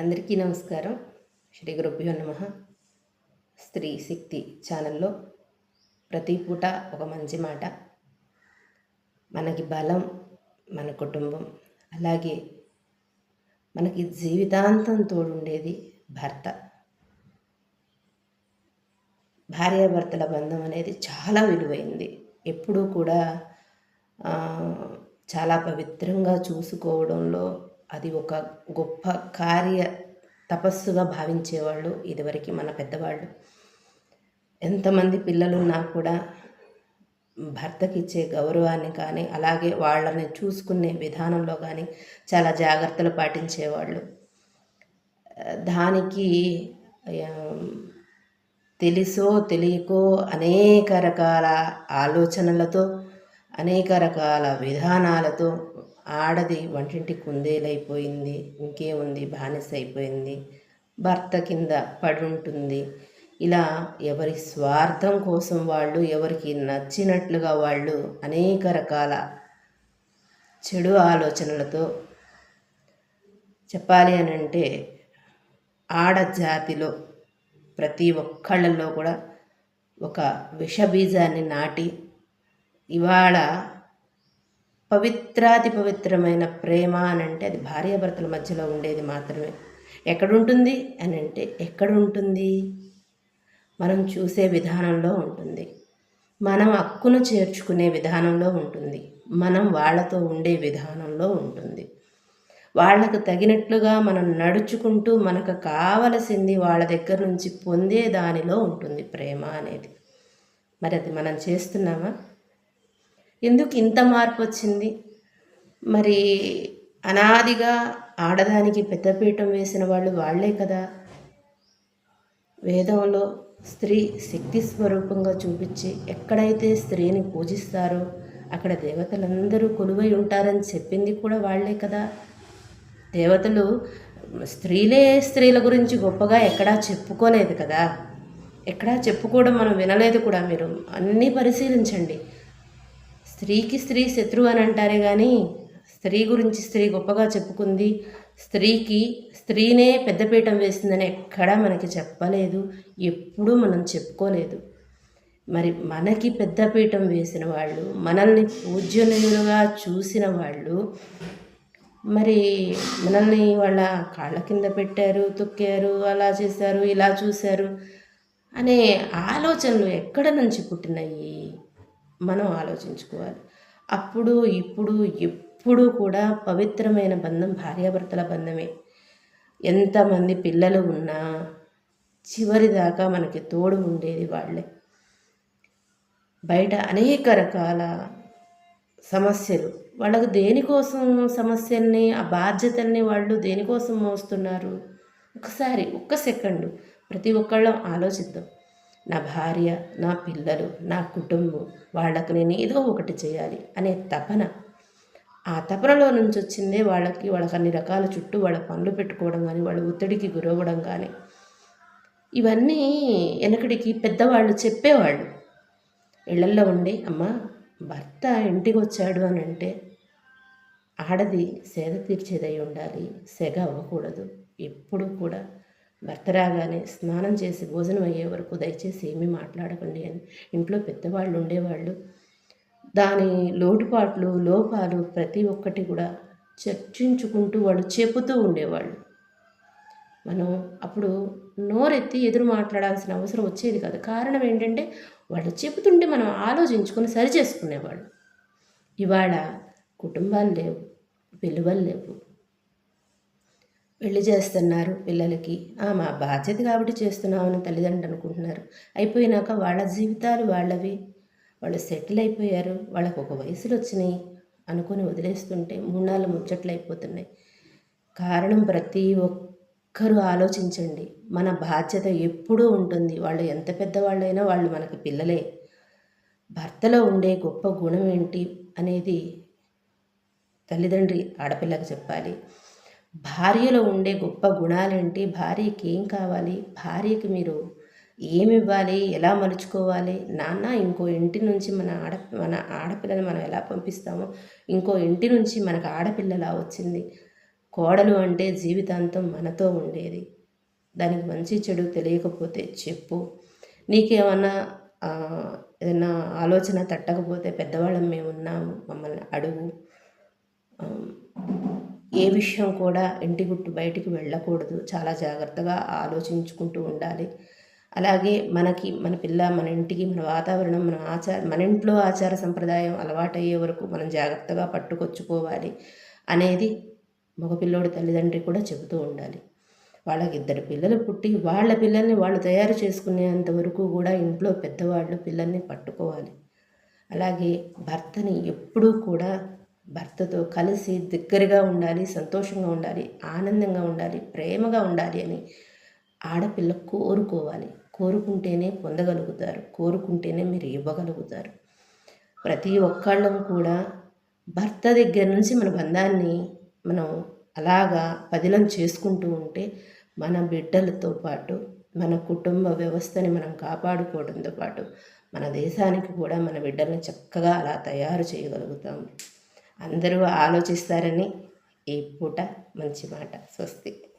అందరికీ నమస్కారం. శ్రీ గురుభ్యో నమ. స్త్రీ శక్తి ఛానల్లో ప్రతి పూట ఒక మంచి మాట. మనకి బలం మన కుటుంబం అలాగే మనకి జీవితాంతం తోడుండేది భర్త. భార్యాభర్తల బంధం అనేది చాలా విలువైంది. ఎప్పుడూ కూడా చాలా పవిత్రంగా చూసుకోవడంలో అది ఒక గొప్ప కార్య తపస్సుగా భావించేవాళ్ళు ఇదివరకు మన పెద్దవాళ్ళు. ఎంతమంది పిల్లలున్నా కూడా భర్తకి ఇచ్చే గౌరవాన్ని కానీ అలాగే వాళ్ళని చూసుకునే విధానంలో కానీ చాలా జాగ్రత్తలు పాటించేవాళ్ళు. దానికి తెలుసో తెలియకో అనేక రకాల ఆలోచనలతో అనేక రకాల విధానాలతో ఆడది వంటింటి కుందేలైపోయింది ఇంకేముంది బానిస అయిపోయింది భర్త కింద పడి ఉంటుంది ఇలా ఎవరి స్వార్థం కోసం వాళ్ళు ఎవరికి నచ్చినట్లుగా వాళ్ళు అనేక రకాల చెడు ఆలోచనలతో చెప్పాలి అని అంటే ఆడజాతిలో ప్రతి ఒక్కళ్ళల్లో కూడా ఒక విషబీజాన్ని నాటి ఇవాళ పవిత్రాతి పవిత్రమైన ప్రేమ అని అంటే అది భార్యాభర్తల మధ్యలో ఉండేది మాత్రమే. ఎక్కడుంటుంది? అని అంటే ఎక్కడుంటుంది? మనం చూసే విధానంలో ఉంటుంది. మనం హక్కును చేర్చుకునే విధానంలో ఉంటుంది. మనం వాళ్ళతో ఉండే విధానంలో ఉంటుంది. వాళ్ళకు తగినట్లుగా మనం నడుచుకుంటూ మనకు కావలసింది వాళ్ళ దగ్గర నుంచి పొందే దానిలో ఉంటుంది ప్రేమ అనేది. మరి అది మనం చేస్తున్నామా? ఎందుకు ఇంత మార్పు వచ్చింది? మరి అనాదిగా ఆడదానికి పెద్దపీఠం వేసిన వాళ్ళు వాళ్ళే కదా. వేదంలో స్త్రీ శక్తి స్వరూపంగా చూపించి ఎక్కడైతే స్త్రీని పూజిస్తారో అక్కడ దేవతలందరూ కొలువై ఉంటారని చెప్పింది కూడా వాళ్ళే కదా. దేవతలు స్త్రీలే స్త్రీల గురించి గొప్పగా ఎక్కడా చెప్పుకోలేదు కదా. ఎక్కడా చెప్పుకోవడం మనం వినలేదు కూడా మీరు. అన్నీ పరిశీలించండి. స్త్రీకి స్త్రీ శత్రువు అని అంటారే కానీ స్త్రీ గురించి స్త్రీ గొప్పగా చెప్పుకుంది స్త్రీకి స్త్రీనే పెద్దపీఠం వేసిందని ఎక్కడా మనకి చెప్పలేదు ఎప్పుడూ మనం చెప్పుకోలేదు. మరి మనకి పెద్దపీఠం వేసిన వాళ్ళు మనల్ని పూజ్యనీయులుగా చూసిన వాళ్ళు మరి మనల్ని వాళ్ళ కాళ్ళ కింద పెట్టారు తొక్కారు అలా చేశారు ఇలా చూశారు అనే ఆలోచనలు ఎక్కడ నుంచి పుట్టినాయి? మనం ఆలోచించుకోవాలి. అప్పుడు ఇప్పుడు ఎప్పుడు కూడా పవిత్రమైన బంధం భార్యాభర్తల బంధమే. ఎంతమంది పిల్లలు ఉన్నా చివరి దాకా మనకి తోడు ఉండేది వాళ్ళే. బయట అనేక రకాల సమస్యలు. వాళ్ళకు దేనికోసం సమస్యల్ని ఆ బాధ్యతల్ని వాళ్ళు దేనికోసం మోస్తున్నారు? ఒకసారి ఒక్క సెకండు. ప్రతి ఒక్కళ్ళం ఆలోచిద్దాం. నా భార్య నా పిల్లలు నా కుటుంబం వాళ్ళకు నేను ఏదో ఒకటి చేయాలి అనే తపన. ఆ తపనలో నుంచి వచ్చిందే వాళ్ళకి వాళ్ళకి అన్ని రకాల చుట్టూ వాళ్ళ పనులు పెట్టుకోవడం కానీ వాళ్ళ ఒత్తిడికి గురవ్వడం కానీ ఇవన్నీ వెనకడికి పెద్దవాళ్ళు చెప్పేవాళ్ళు. ఇళ్ళల్లో ఉండి అమ్మ భర్త ఇంటికి వచ్చాడు అని అంటే ఆడది సేద తీర్చేదై ఉండాలి సెగ అవ్వకూడదు. ఎప్పుడు కూడా భర్త రాగానే స్నానం చేసి భోజనం అయ్యే వరకు దయచేసి ఏమీ మాట్లాడకండి అని ఇంట్లో పెద్దవాళ్ళు ఉండేవాళ్ళు. దాని లోటుపాట్లు లోపాలు ప్రతి ఒక్కటి కూడా చర్చించుకుంటూ వాళ్ళు చెబుతూ ఉండేవాళ్ళు. మనం అప్పుడు నోరెత్తి ఎదురు మాట్లాడాల్సిన అవసరం వచ్చేది కాదు. కారణం ఏంటంటే వాళ్ళు చెబుతుంటే మనం ఆలోచించుకొని సరి చేసుకునేవాళ్ళు ఇవాళ కుటుంబాలు లేవు విలువలు లేవు. పెళ్ళి చేస్తున్నారు పిల్లలకి. "ఆ, మా బాధ్యత కాబట్టి చేస్తున్నామని తల్లిదండ్రులు అనుకుంటున్నారు. అయిపోయినాక వాళ్ళ జీవితాలు వాళ్ళవి. వాళ్ళు సెటిల్ అయిపోయారు. వాళ్ళకు ఒక వయసులు వచ్చినాయి అనుకొని వదిలేస్తుంటే మూడు నాలుగు ముచ్చట్లు అయిపోతున్నాయి. కారణం ప్రతి ఒక్కరూ ఆలోచించండి. మన బాధ్యత ఎప్పుడూ ఉంటుంది. వాళ్ళు ఎంత పెద్దవాళ్ళైనా వాళ్ళు మనకి పిల్లలే. భర్తలో ఉండే గొప్ప గుణం ఏంటి అనేది తల్లిదండ్రి ఆడపిల్లకి చెప్పాలి. భార్యలో ఉండే గొప్ప గుణాలేంటి? భార్యకి ఏం కావాలి? భార్యకి మీరు ఏమి ఇవ్వాలి ఎలా మలుచుకోవాలి? నాన్న ఇంకో ఇంటి నుంచి మన ఆడ మన ఆడపిల్లని మనం ఎలా పంపిస్తామో ఇంకో ఇంటి నుంచి మనకు ఆడపిల్లలా వచ్చింది. కోడలు అంటే జీవితాంతం మనతో ఉండేది. దానికి మంచి చెడు తెలియకపోతే చెప్పు. నీకేమన్నా ఏదైనా ఆలోచన తట్టకపోతే పెద్దవాళ్ళం మేము ఉన్నాము మమ్మల్ని అడుగు. ఏ విషయం కూడా ఇంటి గుట్టు బయటికి వెళ్ళకూడదు. చాలా జాగ్రత్తగా ఆలోచించుకుంటూ ఉండాలి. అలాగే మనకి మన పిల్ల మన ఇంటికి మన వాతావరణం మన ఆచార మన ఇంట్లో ఆచార సంప్రదాయం అలవాటయ్యే వరకు మనం జాగ్రత్తగా పట్టుకొచ్చుకోవాలి అనేది మగపిల్లోడి తల్లిదండ్రి కూడా చెబుతూ ఉండాలి. వాళ్ళకి ఇద్దరు పిల్లలు పుట్టి వాళ్ళ పిల్లల్ని వాళ్ళు తయారు చేసుకునేంత వరకు కూడా ఇంట్లో పెద్దవాళ్ళు పిల్లల్ని పట్టుకోవాలి. అలాగే భర్తని ఎప్పుడూ కూడా భర్తతో కలిసి దగ్గరగా ఉండాలి సంతోషంగా ఉండాలి ఆనందంగా ఉండాలి ప్రేమగా ఉండాలి అని ఆడపిల్ల కోరుకోవాలి. కోరుకుంటేనే పొందగలుగుతారు కోరుకుంటేనే మీరు ఇవ్వగలుగుతారు. ప్రతి ఒక్కళ్ళం కూడా భర్త దగ్గర నుంచి మన బంధాన్ని మనం అలాగా పదిలం చేసుకుంటూ ఉంటే మన బిడ్డలతో పాటు మన కుటుంబ వ్యవస్థని మనం కాపాడుకోవడంతో పాటు మన దేశానికి కూడా మన బిడ్డల్ని చక్కగా అలా తయారు చేయగలుగుతాము అందరూ ఆలోచిస్తారని ఈ పూట మంచి మాట. స్వస్తి.